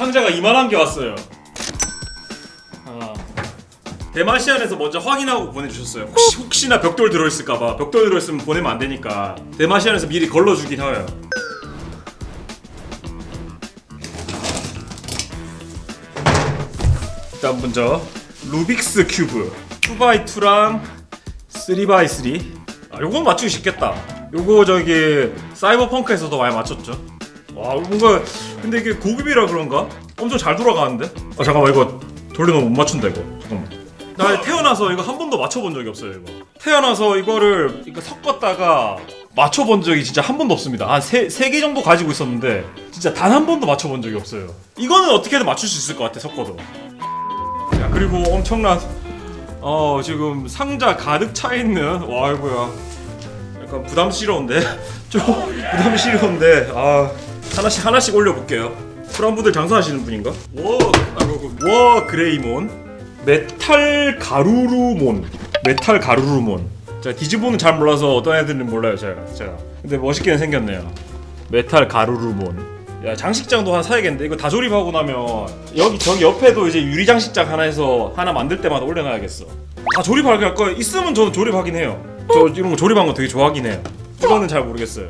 상자가 이만한 게 왔어요. 아. 대마시안에서 먼저 확인하고 보내주셨어요. 혹시 혹시나 벽돌 들어있을까봐 벽돌 들어있으면 보내면 안 되니까 대마시안에서 미리 걸러주긴 해요. 일단 먼저 루빅스 큐브 2x2랑 3x3 아 요건 맞추기 쉽겠다 요거 저기 사이버펑크에서도 많이 맞췄죠 와 뭔가 근데 이게 고급이라 그런가? 엄청 잘 돌아가는데? 아 잠깐만 이거 돌려놓으면 못 맞춘다 이거. 잠깐만. 나 태어나서 이거 한 번도 맞춰본 적이 없어요 이거. 태어나서 이거를 이거 섞었다가 맞춰본 적이 진짜 한 번도 없습니다. 한 세 세 개 정도 가지고 있었는데 진짜 단 한 번도 맞춰본 적이 없어요. 이거는 어떻게든 맞출 수 있을 것 같아 섞어도. 야 그리고 엄청난 어 지금 상자 가득 차 있는 와 이거야. 약간 부담스러운데? 좀 부담스러운데? 아 하나씩 하나씩 올려볼게요. 그런 분들 장사하시는 분인가? 워 아이고 워 그레이몬. 메탈 가루루몬. 메탈 가루루몬. 제가 디지몬은 잘 몰라서 어떤 애들은 몰라요 제가. 제가 근데 멋있게는 생겼네요. 메탈 가루루몬. 야 장식장도 하나 사야겠는데? 이거 다 조립하고 나면 여기 저기 옆에도 이제 유리 장식장 하나 해서 하나 만들 때마다 올려놔야겠어. 다 조립할 거 있으면 저는 조립하긴 해요. 저 이런 거 조립한 거 되게 좋아하긴 해요. 이거는 잘 모르겠어요.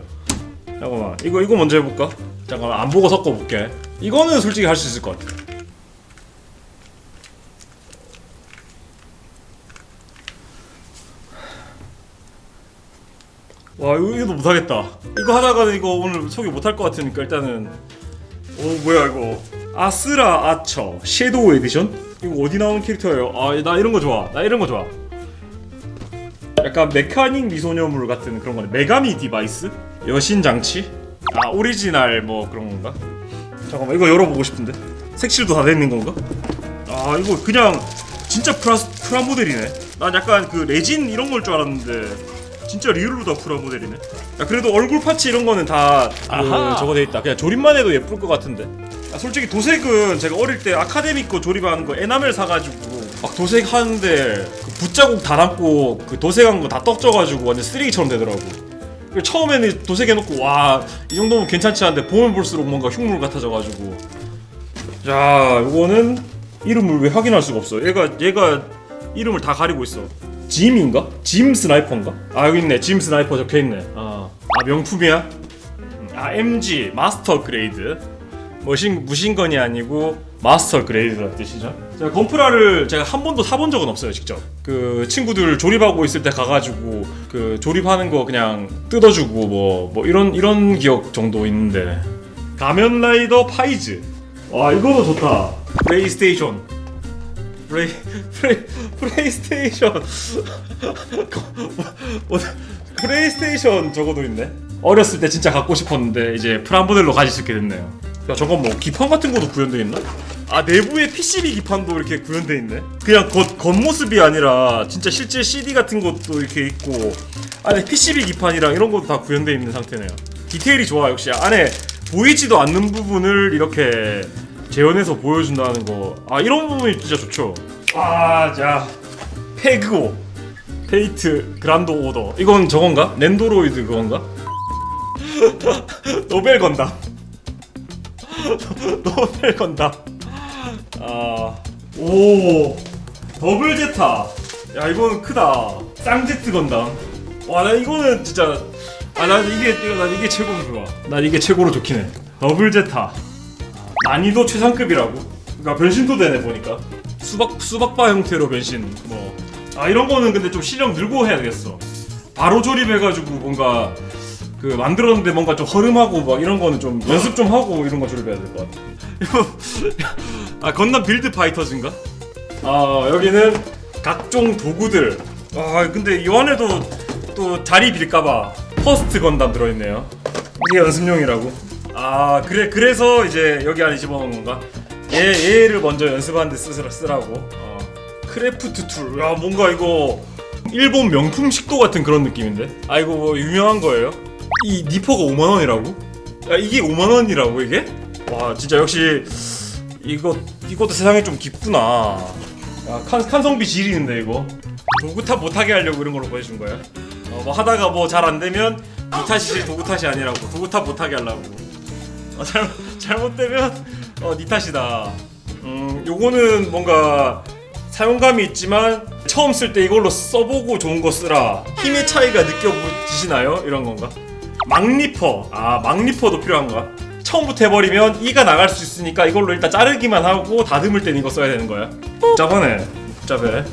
잠깐만. 이거 이거 먼저 해볼까? 잠깐만 안 보고 섞어볼게 이거는 솔직히 할 수 있을 것 같아 와 이거, 이거 못하겠다 이거 하다가는 이거 오늘 소개 못할 것 같으니까 일단은 오 뭐야 이거 아스라 아처 섀도우 에디션? 이거 어디 나오는 캐릭터예요? 아 나 이런 거 좋아 나 이런 거 좋아 약간 메카닉 미소녀물 같은 그런 거네 메가미 디바이스? 여신 장치? 아 오리지널 뭐 그런 건가? 잠깐만 이거 열어보고 싶은데 색칠도 다 되는 건가? 아 이거 그냥 진짜 프라, 프라모델이네 난 약간 그 레진 이런 걸 줄 알았는데 진짜 리얼로 다 프라모델이네 야 그래도 얼굴 파츠 이런 거는 다 아하. 그, 저거 돼 있다 그냥 조립만 해도 예쁠 것 같은데 아, 솔직히 도색은 제가 어릴 때 아카데미 거 조립하는 거 에나멜 사가지고 막 도색 하는데 그 붓자국 다 남고 그 도색한 거 다 떡져가지고 완전 쓰레기처럼 되더라고 처음에는 도색해놓고 와 이 정도면 괜찮지 않은데 보면 볼수록 뭔가 흉물 같아져가지고 자 요거는 이름을 왜 확인할 수가 없어 얘가 얘가 이름을 다 가리고 있어 짐인가? 짐 스나이퍼인가? 아 여기 있네 짐 스나이퍼 적혀있네 아, 아 명품이야? 음, 아 MG 마스터 그레이드 머신 무신건이 아니고 마스터 그레이드라는 뜻이죠. 제가 건프라를 제가 한 번도 사본 적은 없어요, 직접. 그 친구들 조립하고 있을 때 가가지고 그 조립하는 거 그냥 뜯어주고 뭐 뭐 이런 이런 기억 정도 있는데 가면라이더 파이즈. 와 이거도 좋다. 플레이스테이션. 플레이 플레이 플레이스테이션. 뭐, 플레이스테이션 저거도 있네. 어렸을 때 진짜 갖고 싶었는데 이제 프라모델로 가질 수 있게 됐네요. 야뭐 기판 같은 것도 구현돼 있나? 아 내부에 PCB 기판도 이렇게 구현돼 있네. 그냥 겉 겉모습이 아니라 진짜 실제 CD 같은 것도 이렇게 있고 안에 PCB 기판이랑 이런 것도 다 구현돼 있는 상태네요. 디테일이 좋아 역시 안에 보이지도 않는 부분을 이렇게 재현해서 보여준다는 거. 아 이런 부분이 진짜 좋죠. 아자 페그오 페이트 그란드 오더 이건 저건가? 랜도로이드 그건가? 노벨 건담 노벨 건담 아 오 더블 제타. 야 이거는 크다. 쌍제트 건담 와 나 이거는 진짜 아 난 이게 이거 난 이게 최고로 좋아. 난 이게 최고로 좋긴 해. 더블 제타. 난이도 최상급이라고? 그러니까 변신도 되네 보니까. 수박 수박바 형태로 변신 뭐. 아 이런 거는 근데 좀 실력 늘고 해야 되겠어. 바로 조립해가지고 뭔가 그 만들었는데 뭔가 좀 허름하고 막 이런 거는 좀 연습 좀 하고 이런 거 조립해야 될 것 같아 아 건담 빌드 파이터즈인가? 아 여기는 각종 도구들 아 근데 이 안에도 또 자리 빌까봐 퍼스트 건담 들어있네요 이게 연습용이라고 아 그래 그래서 이제 여기 안에 집어넣은 건가? 얘 얘를 먼저 연습하는데 쓰, 쓰라고 어. 크래프트 툴. 야 뭔가 이거 일본 명품 식도 같은 그런 느낌인데. 아 이거 뭐 유명한 거예요? 이 니퍼가 5만 원이라고? 야 이게 5만 원이라고 이게? 와 진짜 역시 이거 이것도 세상에 좀 깊구나. 야 칸, 칸성비 지리는데 이거. 도구탑 못하게 하려고 이런 걸로 보여준 거야? 어, 뭐 하다가 뭐 잘 안 되면 니 탓이지 도구 탓이 아니라고 도구탑 못하게 하려고. 어, 잘못 잘못되면 어, 니 탓이다. 음, 요거는 뭔가 사용감이 있지만 처음 쓸 때 이걸로 써보고 좋은 거 쓰라. 힘의 차이가 느껴지시나요? 이런 건가? 막리퍼. 아, 막리퍼도 필요한가? 처음부터 해버리면 이가 나갈 수 있으니까 이걸로 일단 자르기만 하고 다듬을 때는 이거 써야 되는 거야. 복잡하네. 복잡해.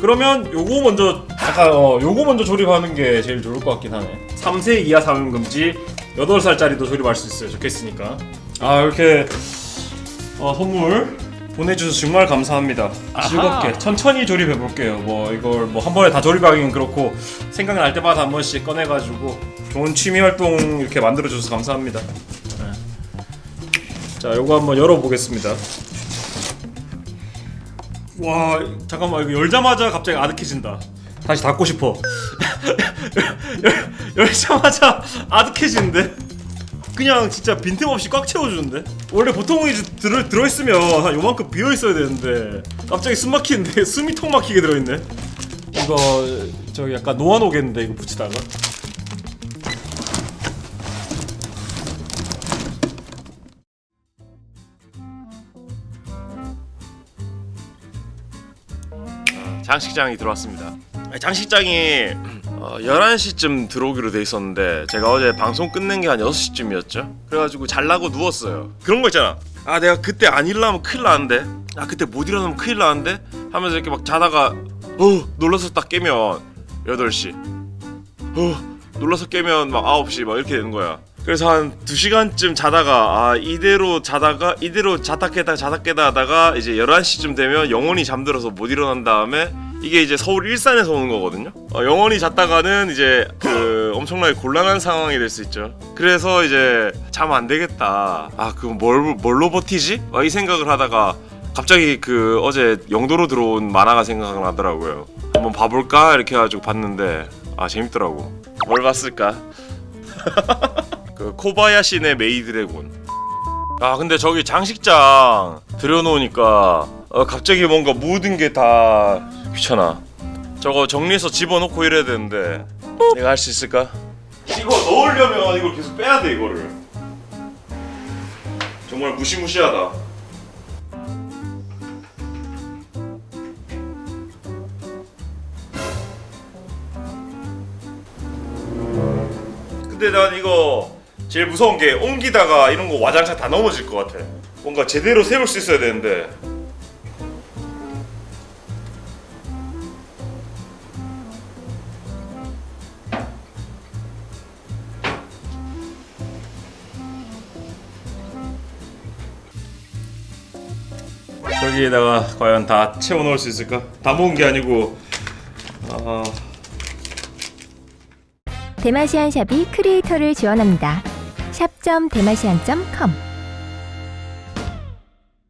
그러면 요거 먼저 약간 어 요거 먼저 조립하는 게 제일 좋을 것 같긴 하네. 3세 이하 사용 금지. 8살짜리도 조립할 수 있어요. 적혀있으니까. 아 이렇게 어, 선물 보내주셔서 정말 감사합니다. 즐겁게 천천히 조립해 볼게요. 뭐 이걸 뭐 한 번에 다 조립하기는 그렇고 생각날 때마다 한 번씩 꺼내가지고 좋은 취미 활동 이렇게 만들어 주셔서 감사합니다. 네. 자, 요거 한번 열어보겠습니다. 와, 잠깐만 이거 열자마자 갑자기 아득해진다. 다시 닫고 싶어. 열, 열자마자 아득해지는데? 그냥 진짜 빈틈없이 꽉 채워주는데? 원래 보통 이제 들어, 들어있으면 한 요만큼 비어있어야 되는데 갑자기 숨 막히는데 숨이 턱 막히게 들어있네 이거 저기 약간 놓아놓겠는데 이거 붙이다가 장식장이 들어왔습니다. 장식장이 어, 11시쯤 들어오기로 돼 있었는데 제가 어제 방송 끝낸 게 한 6시쯤이었죠. 그래가지고 잘라고 누웠어요. 그런 거 있잖아. 아 내가 그때 안 일어나면 큰일 나는데 아 그때 못 일어나면 큰일 나는데 하면서 이렇게 막 자다가 어 놀라서 딱 깨면 8시 어 놀라서 깨면 막 9시 막 이렇게 되는 거야. 그래서 한 2시간쯤 자다가 아 이대로 자다가 이대로 자다 깨다 자다 깨다 하다가 이제 11시쯤 되면 영원히 잠들어서 못 일어난 다음에 이게 이제 서울 일산에서 오는 거거든요. 어, 영원히 잤다가는 이제 그 엄청나게 곤란한 상황이 될 수 있죠. 그래서 이제 잠안 되겠다. 아 그럼 뭘 뭘로 버티지? 막이 생각을 하다가 갑자기 그 어제 영도로 들어온 만화가 생각나더라고요. 한번 봐볼까 이렇게 해가지고 봤는데 아 재밌더라고. 뭘 봤을까? 그 코바야시네 메이드래곤. 아 근데 저기 장식장 들여놓으니까 어, 갑자기 뭔가 모든 게 다 귀찮아. 저거 정리해서 집어넣고 이래야 되는데 내가 할 수 있을까? 이거 넣으려면 이걸 계속 빼야 돼 이거를. 정말 무시무시하다. 근데 난 이거 제일 무서운 게 옮기다가 이런 거 와장창 다 넘어질 것 같아. 뭔가 제대로 세울 수 있어야 되는데. 저기에다가 과연 다 채워 넣을 수 있을까? 다 모은 게 아니고 아 대마시안 샵이 크리에이터를 지원합니다. 샵.대마시안.com